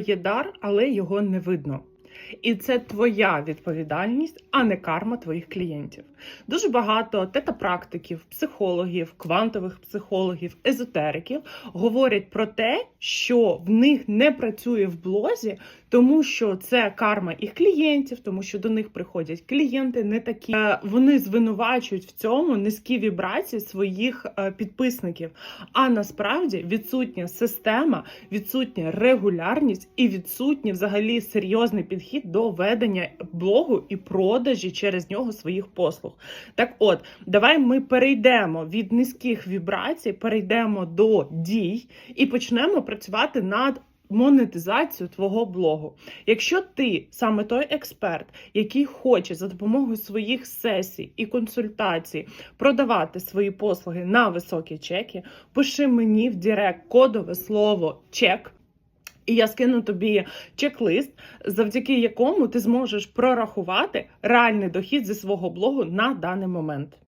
Є дар, але його не видно. І це твоя відповідальність, а не карма твоїх клієнтів. Дуже багато тета-практиків, психологів, квантових психологів, езотериків говорять про те, що в них не працює в блозі, тому що це карма їх клієнтів, тому що до них приходять клієнти не такі. Е, Вони звинувачують в цьому низькі вібрації своїх е, підписників. А насправді відсутня система, відсутня регулярність і відсутній взагалі серйозний підхід до ведення блогу і продажі через нього своїх послуг. Так от, давай ми перейдемо від низьких вібрацій, перейдемо до дій і почнемо працювати над. Монетизацію твого блогу. Якщо ти саме той експерт, який хоче за допомогою своїх сесій і консультацій продавати свої послуги на високі чеки, пиши мені в Директ кодове слово чек. І я скину тобі чек-лист, завдяки якому ти зможеш прорахувати реальний дохід зі свого блогу на даний момент.